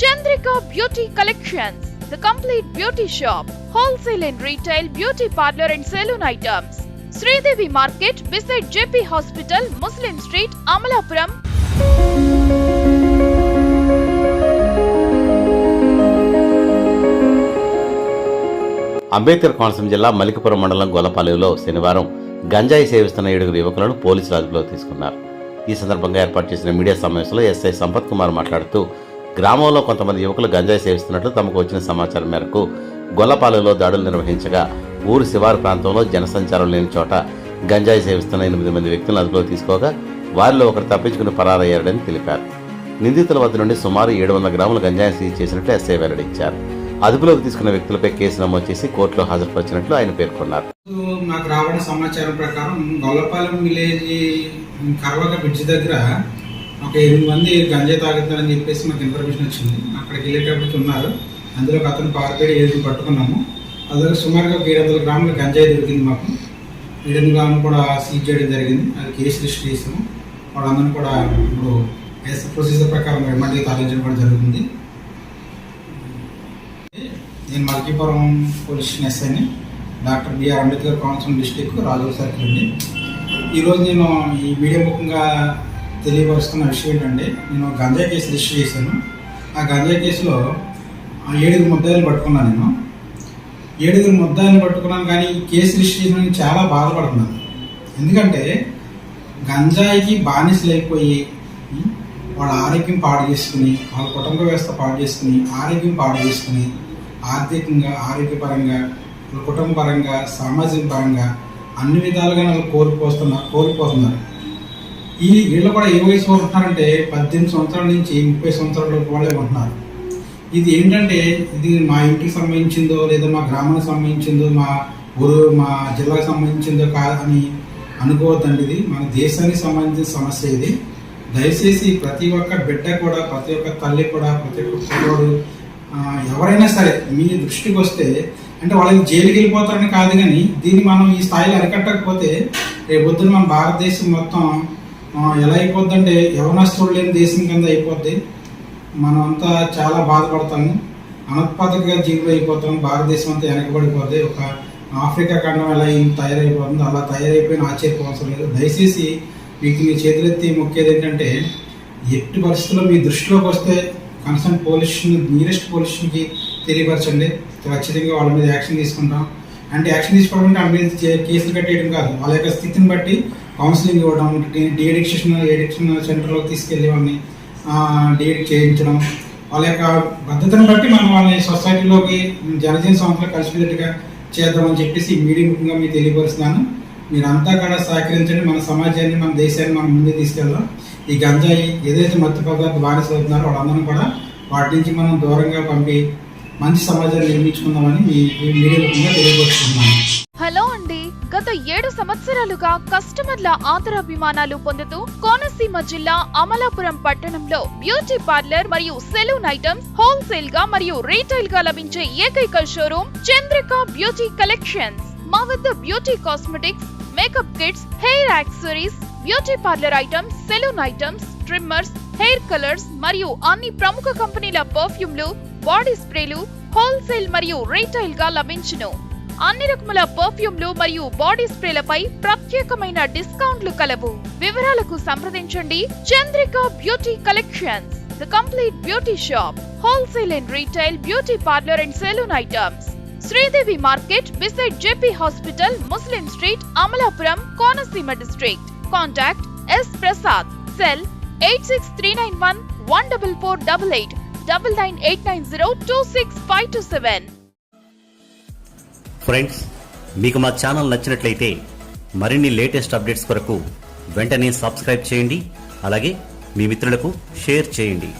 Chandrika beauty collections complete beauty shop wholesale and beauty parlour and salon items. Sridevi market beside hospital Muslim street Amalapuram. Ambedkar Konaseema జిల్లా మలికపురం మండలం గోలపాలెలో శనివారం గంజాయి సేవిస్తున్న ఏడుగురు యువకులను పోలీసులు రాజులో తీసుకున్నారు. ఈ సందర్భంగా ఏర్పాటు చేసిన మీడియా సమావేశంలో ఎస్ఐ సంపత్ కుమార్ మాట్లాడుతూ గ్రామంలో కొంతమంది యువకులు గంజాయి సేవిస్తున్నట్లు తమకు వచ్చిన సమాచారం మేరకు గొల్లపాలెంలో దాడులు నిర్వహించగా ఊరు శివారు ప్రాంతంలో జనసంచారం లేని చోట గంజాయి సేవిస్తున్న ఎనిమిది మంది వ్యక్తులను అదుపులో తీసుకోగా వారిలో ఒకరు తప్పించుకుని పరారయ్యారని తెలిపారు. నిందితుల వద్ద నుండి సుమారు ఏడు వందల గ్రాముల గంజాయి సీజ్ చేసినట్లు ఎస్ఐ వెల్లడించారు. అదుపులోకి తీసుకున్న వ్యక్తులపై కేసు నమోదు చేసి కోర్టులో హాజరుపరిచినట్లు ఆయన పేర్కొన్నారు. నాకు రావడం సమాచారం ప్రకారం గొల్లపాలెం విలేజ్ కర్వక బ్రిడ్జ్ దగ్గర ఒక ఎనిమిది మంది గంజాయి తాగుతారని చెప్పేసి మాకు ఇన్ఫర్మేషన్ వచ్చింది. అక్కడికి వెళ్ళేటప్పటికి ఉన్నారు. అందులో ఒక అతను పార్పేడి ఏడు పట్టుకున్నాము. అందులో సుమారుగా ఒక ఏడు వందల గ్రాముల గంజాయి దొరికింది మాకు. ఏడు గ్రాములు కూడా సీజ్ చేయడం జరిగింది. అది కేసు రిజిస్టర్ చేసాము. వాళ్ళందరినీ కూడా ఇప్పుడు ఎస్ ప్రొసీజర్ ప్రకారం రిమాండ్కి తరలించడం కూడా జరుగుతుంది. నేను మల్కీపురం పోలీస్ స్టేషన్ ఎస్ఐని doctor BR Ambedkar Konaseema district రాజుల సర్కిల్ అండి. ఈరోజు నేను ఈ వీడియో ముఖంగా తెలియపరుస్తున్న విషయం ఏంటంటే నేను గంజా కేసు రిజిస్టర్ చేశాను. ఆ గంజా కేసులో ఏడుగురు ముద్దాయిలు పట్టుకున్నాను నేను. ఏడుగురు ముద్దాయిలు పట్టుకున్నాను కానీ ఈ కేసు రిజిస్టర్ చేసిన చాలా బాధపడుతున్నాను. ఎందుకంటే గంజాయికి బానిసలు అయిపోయి వాళ్ళ ఆరోగ్యం పాడు చేసుకుని వాళ్ళ కుటుంబ వ్యవస్థ పాడు చేసుకుని ఆరోగ్యం పాడు చేసుకుని ఆర్థికంగా ఆరోగ్యపరంగా కుటుంబ పరంగా సామాజిక పరంగా అన్ని విధాలుగా నన్ను కోల్పోతున్నారు కోల్పోతున్నారు. ఈ వీళ్ళు కూడా ఏ వయసు ఉంటున్నారంటే పద్దెనిమిది సంవత్సరాల నుంచి ముప్పై సంవత్సరాల లోపు వాళ్ళే ఉంటున్నారు. ఇది ఏంటంటే ఇది మా ఇంటికి సంబంధించిందో లేదా మా గ్రామానికి సంబంధించిందో మా ఊరు మా జిల్లాకు సంబంధించిందో కాదని అనుకోవద్దండి ఇది. మన దేశానికి సంబంధించిన సమస్య ఇది. దయచేసి ప్రతి ఒక్క బిడ్డ కూడా ప్రతి ఒక్క తల్లి కూడా ప్రతి ఒక్క పిల్లోడు ఎవరైనా సరే మీ దృష్టికి వస్తే అంటే వాళ్ళకి జైలుకి వెళ్ళిపోతారని కాదు కానీ దీన్ని మనం ఈ స్థాయిలో అరికట్టకపోతే రేపొద్దున పొద్దున మన భారతదేశం మొత్తం ఎలా అయిపోద్దంటే యవనస్తులు లేని దేశం కింద అయిపోద్ది. మనం అంతా చాలా బాధపడతాము. అనుత్పాదకగా జీవులు అయిపోతాం భారతదేశం అంతా వెనకబడిపోద్ది. ఒక ఆఫ్రికా ఖండం ఎలా ఏం తయారైపోతుందో అలా తయారైపోయిన ఆశ్చర్యపోవసరం లేదు. దయచేసి మీకు మీ చేతులెత్తి మొక్కేది ఏంటంటే ఎట్టి పరిస్థితుల్లో మీ దృష్టిలోకి వస్తే కన్సర్న్ పోలీస్ నియరెస్ట్ పోలీస్ తెలియపరచండి. ఖచ్చితంగా వాళ్ళ మీద యాక్షన్ తీసుకుంటాం. అంటే యాక్షన్ తీసుకోవడం అంటే వాళ్ళ మీద కేసులు కట్టేయడం కాదు. వాళ్ళ యొక్క స్థితిని బట్టి కౌన్సిలింగ్ ఇవ్వడం డిఎడిక్షన్ ఎడిక్షన్ సెంటర్లోకి తీసుకెళ్ళి వాళ్ళని డిఎడిక్ చేయించడం. వాళ్ళ యొక్క భద్రతను బట్టి మనం వాళ్ళని సొసైటీలోకి జనజీవన సంస్థలో కలిసిపోయేట్టుగా చేద్దామని చెప్పేసి మీడియా ముఖ్యంగా మీకు తెలియపరుస్తున్నాను. మీరంతా కూడా సహకరించండి. మన సమాజాన్ని మన దేశాన్ని మనం ముందే తీసుకెళ్దాం. ఈ గంజాయి ఏదైతే మత్తు పదార్థ బానిస అవుతున్నారో వాళ్ళందరం కూడా వాటి నుంచి మనం దూరంగా పంపి మంచి సమాజాన్ని నిర్మించుకుందామని మీ మీడియా తెలియపరుస్తున్నాను హలో అండి. గత ఏడు సంవత్సరాలుగా కస్టమర్ల ఆదరాభిమానాలు పొందుతూ కోనసీమ జిల్లా అమలాపురం పట్టణంలో బ్యూటీ పార్లర్ మరియు సెలూన్ ఐటమ్స్ హోల్సేల్గా మరియు రీటైల్గా లభించే ఏకైక షోరూమ్ చంద్రిక బ్యూటీ కలెక్షన్స్. మా వద్ద beauty cosmetics makeup kits hair accessories beauty parlour items salon items trimmers hair colours మరియు అన్ని ప్రముఖ కంపెనీల పర్ఫ్యూమ్లు బాడీ స్ప్రేలు హోల్సేల్ మరియు రీటైల్గా లభించును. అన్ని రకముల పర్ఫ్యూమ్లు మరియు బాడీ స్ప్రేలపై ప్రత్యేకమైన డిస్కౌంట్లు కలవు. వివరాలకు సంప్రదించండి Chandrika beauty collections the complete beauty shop wholesale and retail beauty parlour and salon items Sridevi market beside JP hospital Muslim street Amalapuram Konaseema district. Contact S Prasad. Cell eight six three nine one one double four double eight double nine eight nine zero two six five two seven. Friends మీకు మా channel నచ్చినట్లయితే మరిన్ని latest updates కొరకు వెంటనే subscribe చేయండి అలాగే మీ మిత్రులకు share చేయండి.